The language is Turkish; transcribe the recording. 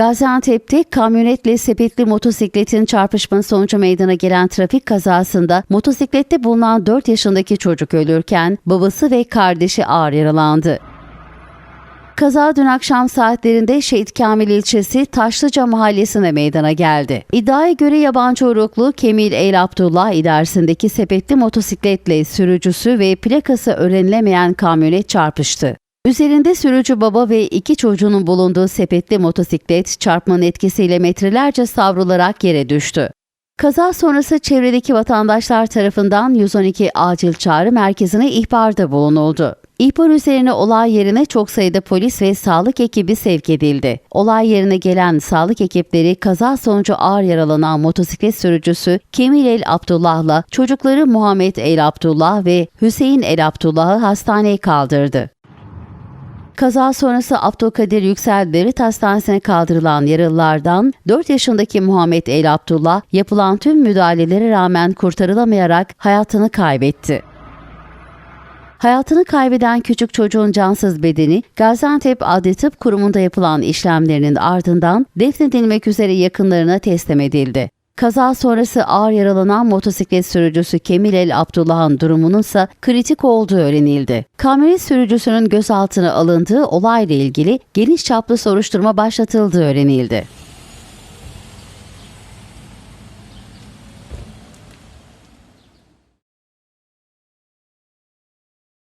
Gaziantep'te kamyonetle sepetli motosikletin çarpışması sonucu meydana gelen trafik kazasında motosiklette bulunan 4 yaşındaki çocuk ölürken babası ve kardeşi ağır yaralandı. Kaza dün akşam saatlerinde Şehit Kamil ilçesi Taşlıca mahallesine meydana geldi. İddiaya göre yabancı uyruklu Kemil El Abdullah idaresindeki sepetli motosikletle sürücüsü ve plakası öğrenilemeyen kamyonet çarpıştı. Üzerinde sürücü baba ve iki çocuğunun bulunduğu sepetli motosiklet çarpmanın etkisiyle metrelerce savrularak yere düştü. Kaza sonrası çevredeki vatandaşlar tarafından 112 acil çağrı merkezine ihbarda bulunuldu. İhbar üzerine olay yerine çok sayıda polis ve sağlık ekibi sevk edildi. Olay yerine gelen sağlık ekipleri kaza sonucu ağır yaralanan motosiklet sürücüsü Kemil El Abdullah'la çocukları Muhammed El Abdullah ve Hüseyin El Abdullah'ı hastaneye kaldırdı. Kaza sonrası Abdülkadir Yüksel Devlet Hastanesi'ne kaldırılan yaralılardan 4 yaşındaki Muhammed El Abdullah yapılan tüm müdahalelere rağmen kurtarılamayarak hayatını kaybetti. Hayatını kaybeden küçük çocuğun cansız bedeni Gaziantep Adli Tıp Kurumu'nda yapılan işlemlerinin ardından defnedilmek üzere yakınlarına teslim edildi. Kaza sonrası ağır yaralanan motosiklet sürücüsü Kemil El Abdullah'ın durumunun ise kritik olduğu öğrenildi. Kamyonet sürücüsünün gözaltına alındığı olayla ilgili geniş çaplı soruşturma başlatıldığı öğrenildi.